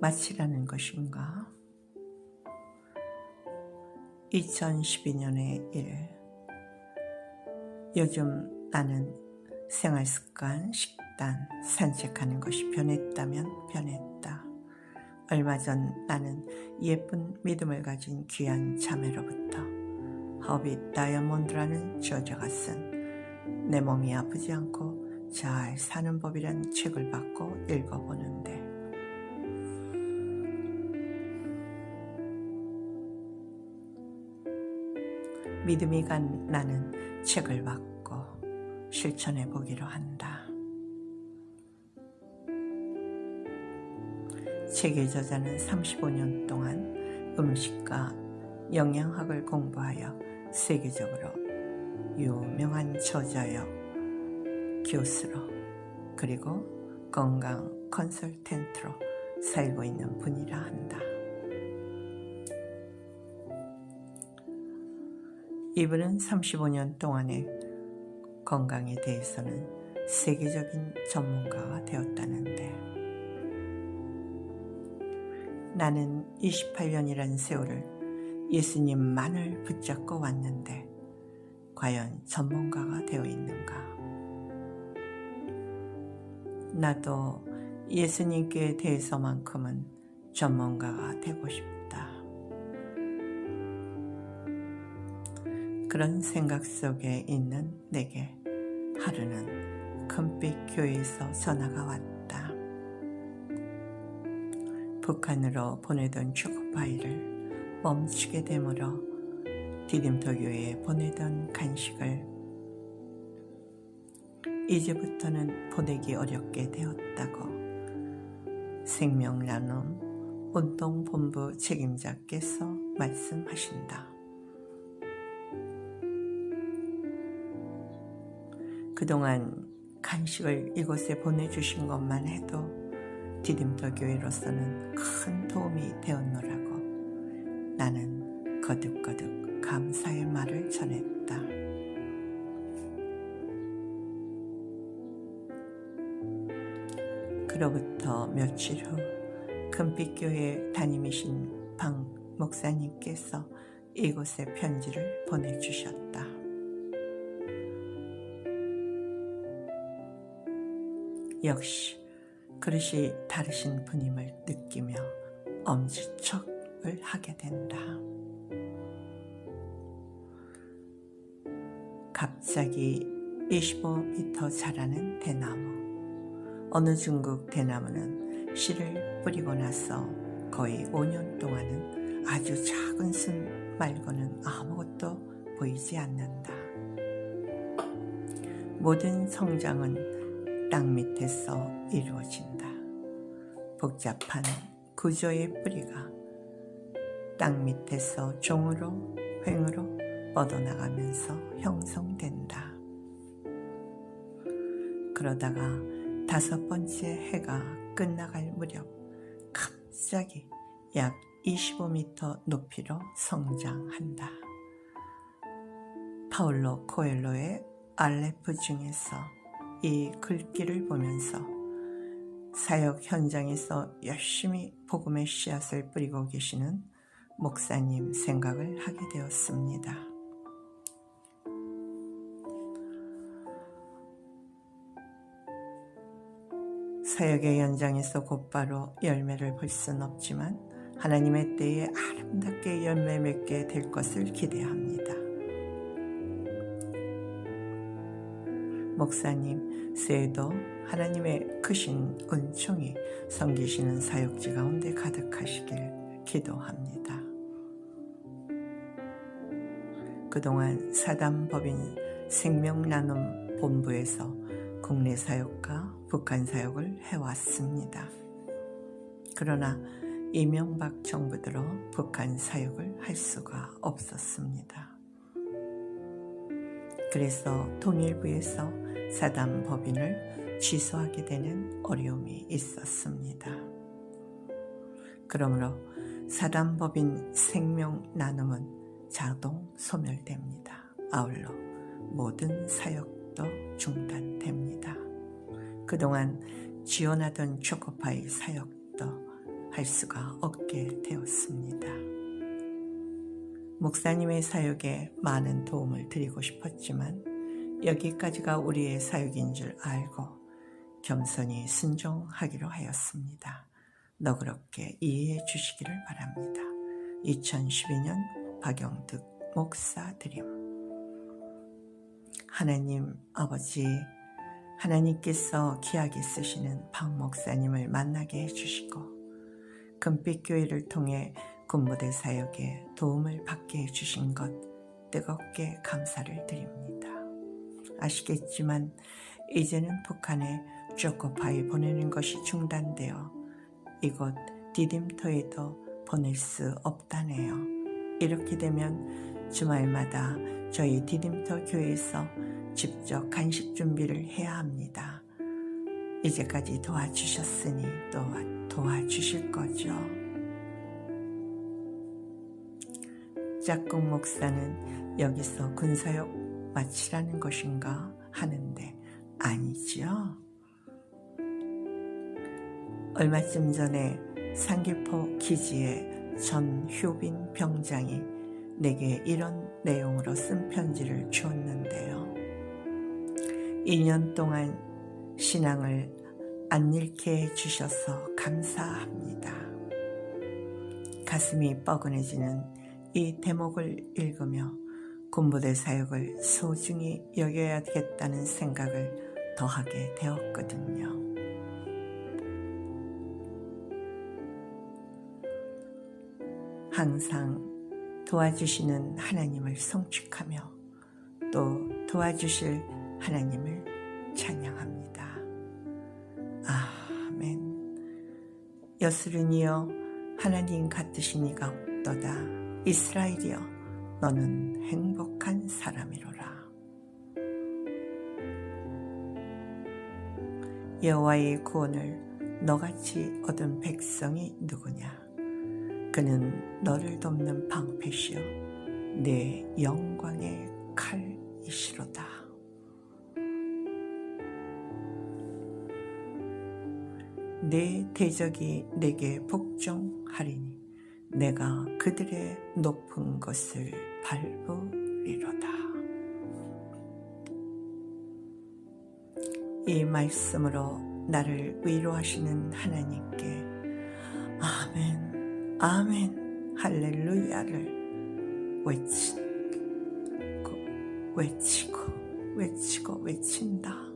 마치라는 것인가? 2012년의 일. 요즘 나는 생활 습관, 식단, 산책하는 것이 변했다면 변했다. 얼마 전 나는 예쁜 믿음을 가진 귀한 자매로부터 허빗 다이아몬드라는 저자가 쓴 내 몸이 아프지 않고 잘 사는 법이란 책을 받고 읽어보는데 믿음이 간 나는 책을 받고 실천해 보기로 한다. 책의 저자는 35년 동안 음식과 영양학을 공부하여 세계적으로 유명한 저자여 교수로 그리고 건강 컨설턴트로 살고 있는 분이라 한다. 이분은 35년 동안의 건강에 대해서는 세계적인 전문가가 되었다는데 나는 28년이란 세월을 예수님만을 붙잡고 왔는데 과연 전문가가 되어 있는가? 나도 예수님께 대해서만큼은 전문가가 되고 싶다. 그런 생각 속에 있는 내게 하루는 큰빛 교회에서 전화가 왔다. 북한으로 보내던 축구 파일을 멈추게 되므로 디딤도 교회에 보내던 간식을 이제부터는 보내기 어렵게 되었다고 생명 나눔 운동본부 책임자께서 말씀하신다. 그동안 간식을 이곳에 보내주신 것만 해도 디딤도 교회로서는 큰 도움이 되었노라고 나는 거듭거듭 감사의 말을 전했다. 그로부터 며칠 후 금빛교회 담임이신 방 목사님께서 이곳에 편지를 보내주셨다. 역시 그릇이 다르신 분임을 느끼며 엄지척을 하게 된다. 갑자기 25m 자라는 대나무. 어느 중국 대나무는 씨를 뿌리고 나서 거의 5년 동안은 아주 작은 순 말고는 아무것도 보이지 않는다. 모든 성장은 땅 밑에서 이루어진다. 복잡한 구조의 뿌리가 땅 밑에서 종으로 횡으로 뻗어나가면서 형성된다. 그러다가 다섯 번째 해가 끝나갈 무렵 갑자기 약 25m 높이로 성장한다. 파울로 코엘로의 알레프 중에서 이 글귀를 보면서 사역 현장에서 열심히 복음의 씨앗을 뿌리고 계시는 목사님 생각을 하게 되었습니다. 사역의 현장에서 곧바로 열매를 볼 순 없지만 하나님의 때에 아름답게 열매 맺게 될 것을 기대합니다. 목사님, 새해도 하나님의 크신 은총이 섬기시는 사역지 가운데 가득하시길 기도합니다. 그동안 사단법인 생명나눔 본부에서 국내 사역과 북한 사역을 해왔습니다. 그러나 이명박 정부 들어 북한 사역을 할 수가 없었습니다. 그래서 통일부에서 사단 법인을 취소하게 되는 어려움이 있었습니다. 그러므로 사단 법인 생명 나눔은 자동 소멸됩니다. 아울러 모든 사역도 중단됩니다. 그동안 지원하던 초코파이 사역도 할 수가 없게 되었습니다. 목사님의 사역에 많은 도움을 드리고 싶었지만 여기까지가 우리의 사역인 줄 알고 겸손히 순종하기로 하였습니다. 너그럽게 이해해 주시기를 바랍니다. 2012년 박영득 목사 드림 하나님 아버지 하나님께서 귀하게 쓰시는 박 목사님을 만나게 해주시고 금빛교회를 통해 군부대 사역에 도움을 받게 해주신 것 뜨겁게 감사를 드립니다. 아시겠지만 이제는 북한에 쪼코파이 보내는 것이 중단되어 이곳 디딤토에도 보낼 수 없다네요. 이렇게 되면 주말마다 저희 디딤토 교회에서 직접 간식 준비를 해야 합니다. 이제까지 도와주셨으니 또 도와주실 거죠. 짝꿍 목사는 여기서 군사역 마치라는 것인가 하는데 아니지요. 얼마쯤 전에 상기포 기지의 전효빈 병장이 내게 이런 내용으로 쓴 편지를 주었는데요. 2년 동안 신앙을 안 잃게 해주셔서 감사합니다. 가슴이 뻐근해지는 이 대목을 읽으며 군부대 사역을 소중히 여겨야겠다는 생각을 더하게 되었거든요. 항상 도와주시는 하나님을 성축하며 또 도와주실 하나님을 찬양합니다. 아멘. 여스른이여 하나님 같으시니가 없도다. 이스라엘이여 너는 행복한 사람이로라. 여호와의 구원을 너같이 얻은 백성이 누구냐? 그는 너를 돕는 방패시요 내 영광의 칼이시로다. 내 대적이 내게 복종하리니 내가 그들의 높은 것을 밟으리로다. 이 말씀으로 나를 위로하시는 하나님께 아멘, 아멘, 할렐루야를 외치고, 외치고, 외치고, 외친다.